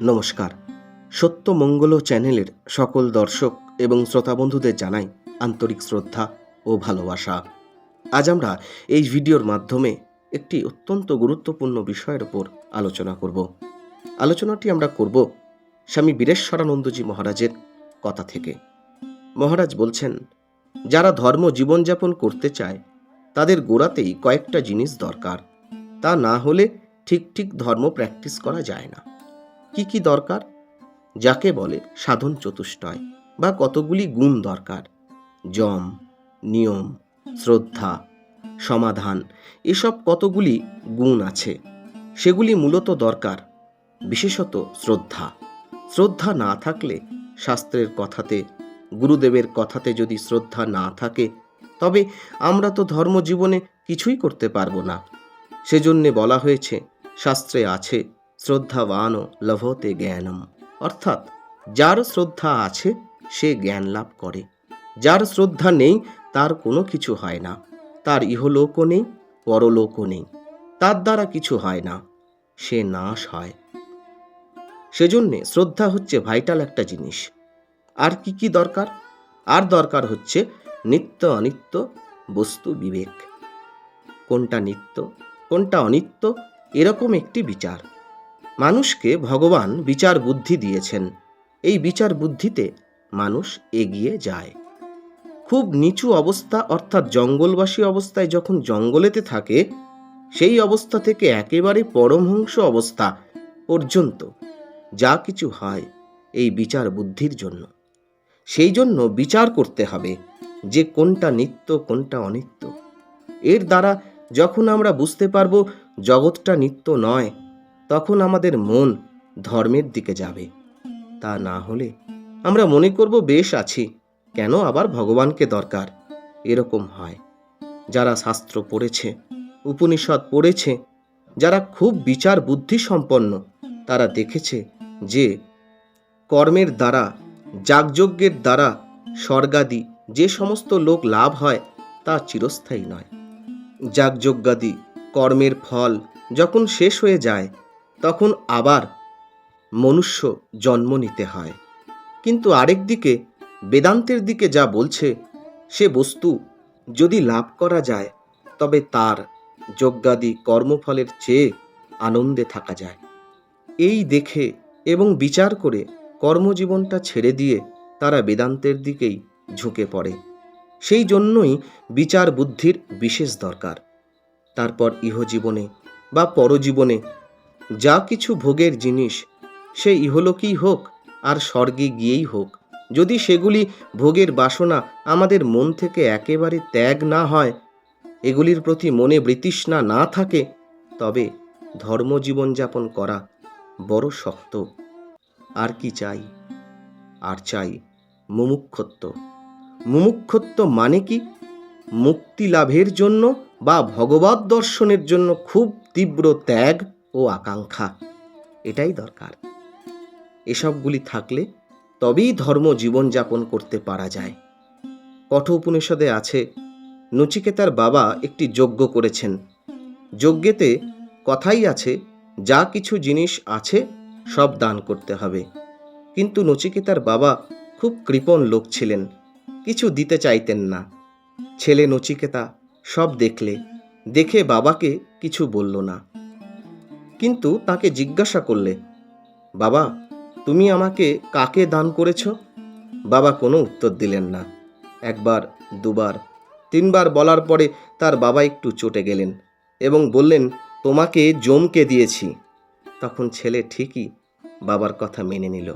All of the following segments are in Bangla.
নমস্কার। সত্য মঙ্গল চ্যানেলের সকল দর্শক এবং শ্রোতা বন্ধুদের জানাই আন্তরিক শ্রদ্ধা ও ভালোবাসা। আজ আমরা এই ভিডিওর মাধ্যমে একটি অত্যন্ত গুরুত্বপূর্ণ বিষয়ের উপর আলোচনা করব। আলোচনাটি আমরা করব স্বামী বীরেশ্বরানন্দজি মহারাজের কথা থেকে। মহারাজ বলছেন, যারা ধর্ম জীবনযাপন করতে চায়, তাদের গোড়াতেই কয়েকটা জিনিস দরকার। তা না হলে ঠিক ঠিক ধর্ম প্র্যাকটিস করা যায় না। কি কি দরকার? যাকে বলে সাধন চতুষ্টয় বা কতগুলি গুণ দরকার? যম নিয়ম, শ্রদ্ধা, সমাধান, এসব কতগুলি গুণ আছে? সেগুলি মূলত দরকার, বিশেষত শ্রদ্ধা। শ্রদ্ধা না থাকলে শাস্ত্রের কথাতে, গুরুদেবের কথাতে যদি শ্রদ্ধা না থাকে, তবে আমরা তো ধর্মজীবনে কিছুই করতে পারব না। সেজন্যে বলা হয়েছে, শাস্ত্রে আছে শ্রদ্ধাবান লভতে জ্ঞানম। অর্থাৎ যার শ্রদ্ধা আছে, সে জ্ঞান লাভ করে। যার শ্রদ্ধা নেই, তার কোনো কিছু হয় না। তার ইহলোকও নেই, পরলোকও নেই। তার দ্বারা কিছু হয় না, সে নাশ হয়। সেজন্যে শ্রদ্ধা হচ্ছে ভাইটাল একটা জিনিস। আর কি কি দরকার? আর দরকার হচ্ছে নিত্য অনিত্য বস্তু বিবেক। কোনটা নিত্য, কোনটা অনিত্য, এরকম একটি বিচার। মানুষকে ভগবান বিচার বুদ্ধি দিয়েছেন। এই বিচার বুদ্ধিতে মানুষ এগিয়ে যায়। খুব নিচু অবস্থা অর্থাৎ জঙ্গলবাসী অবস্থায় যখন জঙ্গলেতে থাকে, সেই অবস্থা থেকে একেবারে পরমহংস অবস্থা পর্যন্ত যা কিছু হয় এই বিচার বুদ্ধির জন্য। সেই জন্য বিচার করতে হবে যে কোনটা নিত্য, কোনটা অনিত্য। এর দ্বারা যখন আমরা বুঝতে পারব, জগৎটা নিত্য নয় তখন আমাদের মন ধর্মের দিকে যাবে। তা না হলে আমরা মনে করব বেশ আছি, কেন আবার ভগবানকে দরকার? এরকম হয়। যারা শাস্ত্র পড়েছে, উপনিষদ পড়েছে, যারা খুব বিচার বুদ্ধি সম্পন্ন, তারা দেখেছে যে কর্মের দ্বারা, যাগযজ্ঞের দ্বারা, স্বর্গাদি যে সমস্ত লোক লাভ হয়, তা চিরস্থায়ী নয়। যাগযজ্ঞাদি কর্মের ফল যখন শেষ হয়ে যায় তখন আবার মনুষ্য জন্ম নিতে হয়। কিন্তু আরেক দিকে, বেদান্তের দিকে যা বলছে, সে বস্তু যদি লাভ করা যায়, তবে তার যজ্ঞাদি কর্মফলের চেয়ে আনন্দে থাকা যায়। এই দেখে এবং বিচার করে কর্মজীবনটা ছেড়ে দিয়ে তারা বেদান্তের দিকেই ঝুঁকে পড়ে। সেই জন্যই বিচার বুদ্ধির বিশেষ দরকার। তারপর ইহজীবনে বা পরজীবনে যা কিছু ভোগের জিনিস, সে ইহলোকেই হোক আর স্বর্গে গিয়েই হোক। যদি সেগুলি ভোগের বাসনা আমাদের মন থেকে একেবারে ত্যাগ না হয়, এগুলির প্রতি মনে বৃতৃষ্ণা না থাকে, তবে ধর্মজীবনযাপন করা বড় শক্ত। আর কি চাই? আর চাই মুমুক্ষত্ব। মুমুক্ষত্ব মানে কি? মুক্তি লাভের জন্য বা ভগবত দর্শনের জন্য খুব তীব্র ত্যাগ ও আকাঙ্ক্ষা। এটাই দরকার। এসবগুলি থাকলে তবেই ধর্ম জীবনযাপন করতে পারা যায়। কঠ উপনিষদে আছে, নচিকেতার বাবা একটি যজ্ঞ করেছেন। যজ্ঞেতে কথাই আছে, যা কিছু জিনিস আছে, সব দান করতে হবে। কিন্তু নচিকেতার বাবা খুব কৃপণ লোক ছিলেন, কিছু দিতে চাইতেন না। ছেলে নচিকেতা সব দেখলে, দেখে বাবাকে কিছু বলল না। কিন্তু তাকে জিজ্ঞাসা করলে, বাবা, তুমি আমাকে কাকে দান করেছ? বাবা কোনো উত্তর দিলেন না। একবার, দুবার, তিনবার বলার পরে তার বাবা একটু চটে গেলেন এবং বললেন, তোমাকে জমকে দিয়েছি। তখন ছেলে ঠিকই বাবার কথা মেনে নিল।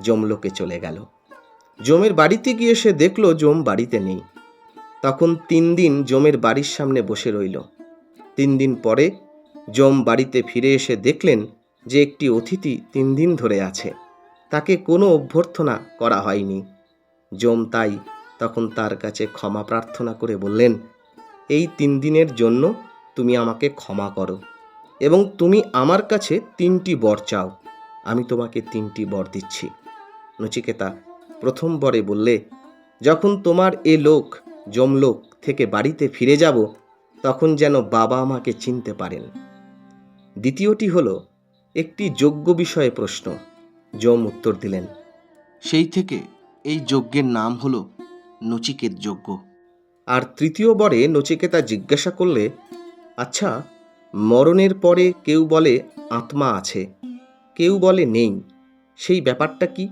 জমলোকে চলে গেল। জমের বাড়িতে গিয়ে সে দেখল জম বাড়িতে নেই। তখন তিন দিন জমের বাড়ির সামনে বসে রইল। তিন দিন পরে জম বাড়িতে ফিরে এসে দেখলেন যে একটি অতিথি তিন দিন ধরে আছে। তাকে কোনো অভ্যর্থনা করা হয়নি। জম তাই তখন তার কাছে ক্ষমা প্রার্থনা করে বললেন, এই তিন দিনের জন্য তুমি আমাকে ক্ষমা করো এবং তুমি আমার কাছে তিনটি বর চাও। আমি তোমাকে তিনটি বর দিচ্ছি। নচিকেতা প্রথম বরে বললে, যখন তোমার এ লোক জমলোক থেকে বাড়িতে ফিরে যাব, তখন যেন বাবা আমাকে চিনতে পারেন। দ্বিতীয়টি হলো একটি যোগ্য বিষয়ে প্রশ্ন। যম উত্তর দিলেন সেই থেকে এই যজ্ঞের নাম হল নচিকেত যজ্ঞ। আর তৃতীয় বরে নচিকেতা জিজ্ঞাসা করলে আচ্ছা মরণের পরে কেউ বলে আত্মা আছে কেউ বলে নেই সেই ব্যাপারটা কি?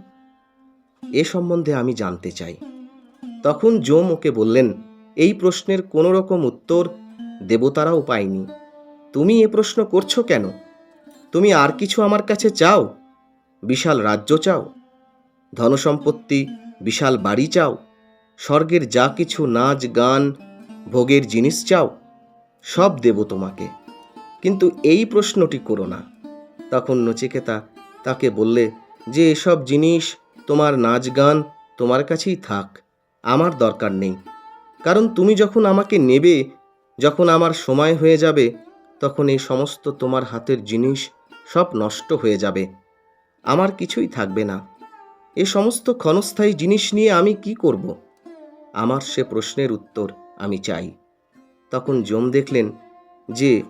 এ সম্বন্ধে আমি জানতে চাই। তখন যম ওকে বললেন এই প্রশ্নের কোনো রকম উত্তর দেবতারাও পায়নি। তুমি এ প্রশ্ন করছ কেন? তুমি আর কিছু আমার কাছে চাও? বিশাল রাজ্য চাও। ধনসম্পত্তি, বিশাল বাড়ি চাও। স্বর্গের যা কিছু নাচ, গান, ভোগের জিনিস চাও, সব দেব তোমাকে। কিন্তু এই প্রশ্নটি করো না। তখন নচিকেতা তাকে বললে, যে এসব জিনিস, তোমার নাচ, গান তোমার কাছেই থাক। আমার দরকার নেই। কারণ তুমি যখন আমাকে নেবে, যখন আমার সময় হয়ে যাবে তখন এই সমস্ত তোমার হাতের জিনিস সব নষ্ট হয়ে যাবে। আমার কিছুই থাকবে না। এ সমস্ত ক্ষণস্থায়ী জিনিস নিয়ে আমি কি করব? আমার সে প্রশ্নের উত্তর আমি চাই। তখন জম দেখলেন যে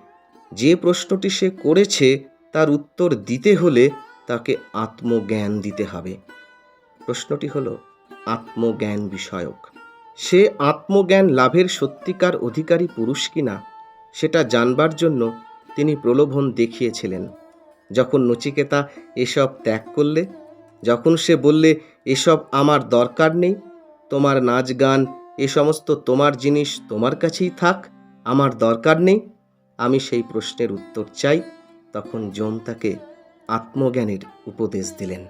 যে প্রশ্নটি সে করেছে তার উত্তর দিতে হলে তাকে আত্মজ্ঞান দিতে হবে। প্রশ্নটি হল, আত্মজ্ঞান বিষয়ক। সে আত্মজ্ঞান লাভের সত্যিকার অধিকারী পুরুষ কিনা সেটা জানবার জন্য তিনি প্রলোভন দেখিয়েছিলেন। যখন নচিকেতা এসব ত্যাগ করলে, যখন সে বললে, এসব আমার দরকার নেই, তোমার নাচ গান, এ সমস্ত তোমার জিনিস তোমার কাছেই থাক, আমার দরকার নেই, আমি সেই প্রশ্নের উত্তর চাই, তখন যম তাকে আত্মজ্ঞানের উপদেশ দিলেন।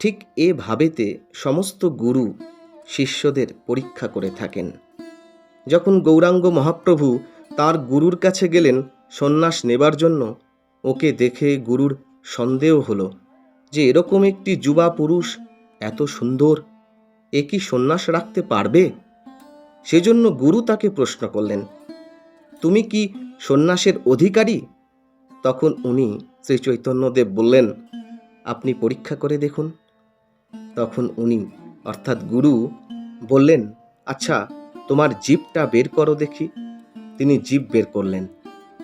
ঠিক এ ভাবেতে সমস্ত গুরু শিষ্যদের পরীক্ষা করে থাকেন। যখন গৌরাঙ্গ মহাপ্রভু তার গুরুর কাছে গেলেন সন্ন্যাস নেবার জন্য। ওকে দেখে গুরুর সন্দেহ হলো যে এরকম একটি যুবা পুরুষ এত সুন্দর, এ কি সন্ন্যাস রাখতে পারবে? সেজন্য গুরু তাকে প্রশ্ন করলেন, তুমি কি সন্ন্যাসের অধিকারী? তখন উনি শ্রী চৈতন্যদেব বললেন, আপনি পরীক্ষা করে দেখুন। তখন উনি, অর্থাৎ গুরু, বললেন আচ্ছা তোমার জিভটা বের করো দেখি। তিনি জিভ বের করলেন।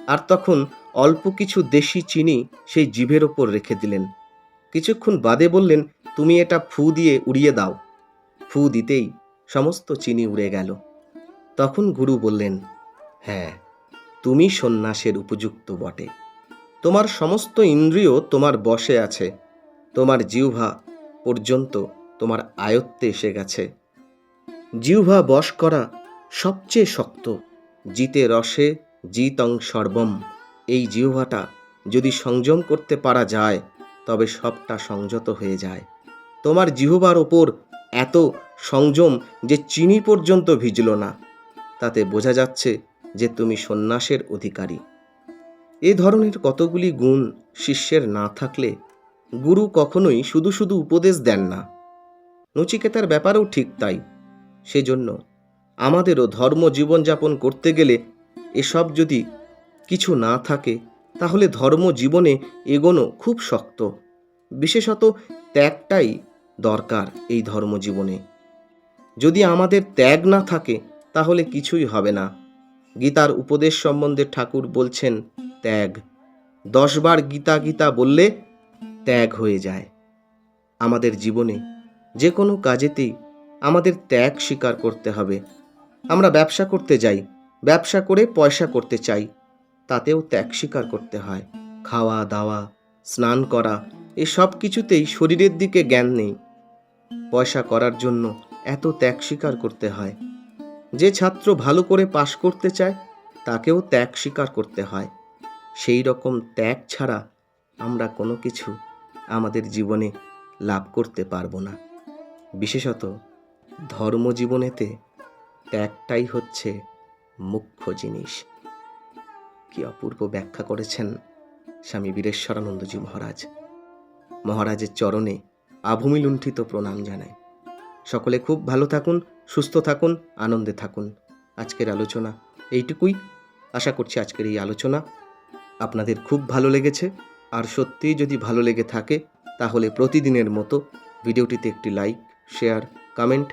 আর তখন অল্প কিছু দেশি চিনি সেই জিভের ওপর রেখে দিলেন। কিছুক্ষণ বাদে বললেন, তুমি এটা ফু দিয়ে উড়িয়ে দাও। ফু দিতেই সমস্ত চিনি উড়ে গেল। তখন গুরু বললেন হ্যাঁ তুমি সন্ন্যাসের উপযুক্ত বটে। তোমার সমস্ত ইন্দ্রিয় তোমার বশে আছে। তোমার জিহ্বা পর্যন্ত তোমার আয়ত্তে এসে গেছে। জিহ্বা বশ করা সবচেয়ে শক্ত জিতে রসে, জিতং সর্বম। এই জিহ্বাটা যদি সংযম করতে পারা যায়, তবে সবটা সংযত হয়ে যায়। তোমার জিহ্বার ওপর এত সংযম যে চিনি পর্যন্ত ভিজল না। তাতে বোঝা যাচ্ছে যে তুমি সন্ন্যাসের অধিকারী। এ ধরনের কতগুলি গুণ শিষ্যের না থাকলে গুরু কখনোই শুধু শুধু উপদেশ দেন না। নচিকেতার ব্যাপারেও ঠিক তাই। সেজন্য আমাদেরও ধর্ম জীবনযাপন করতে গেলে এসব যদি কিছু না থাকে, তাহলে ধর্ম জীবনে এগোনো খুব শক্ত। বিশেষত ত্যাগটাই দরকার এই ধর্ম জীবনে। যদি আমাদের ত্যাগ না থাকে, তাহলে কিছুই হবে না। গীতার উপদেশ সম্বন্ধে ঠাকুর বলছেন, ত্যাগ। দশবার গীতা গীতা বললে ত্যাগ হয়ে যায়। আমাদের জীবনে যে কোনো কাজেতেই আমাদের ত্যাগ স্বীকার করতে হবে। আমরা ব্যবসা করতে যাই, ব্যবসা করে পয়সা করতে চাই। তাতেও ত্যাগ স্বীকার করতে হয়। খাওয়া, দাওয়া, স্নান করা, এ সব কিছুতেই শরীরের দিকে জ্ঞান নেই। পয়সা করার জন্য এত ত্যাগ স্বীকার করতে হয়। যে ছাত্র ভালো করে পাশ করতে চায়, তাকেও ত্যাগ স্বীকার করতে হয়। সেই রকম ত্যাগ ছাড়া আমরা কোনো কিছু আমাদের জীবনে লাভ করতে পারব না। বিশেষত ধর্মজীবনেতে ত্যাগটাই হচ্ছে মুখ্য জিনিস। কি অপূর্ব ব্যাখ্যা করেছেন স্বামী বীরেশ্বরানন্দজি মহারাজ। মহারাজের চরণে আভূমি লুণ্ঠিত প্রণাম জানায়। সকলে খুব ভালো থাকুন, সুস্থ থাকুন, আনন্দে থাকুন। আজকের আলোচনা এইটুকুই। আশা করছি আজকের এই আলোচনা আপনাদের খুব ভালো লেগেছে। আর সত্যিই যদি ভালো লেগে থাকে, তাহলে প্রতিদিনের মতো ভিডিওটিতে একটি লাইক, শেয়ার, কমেন্ট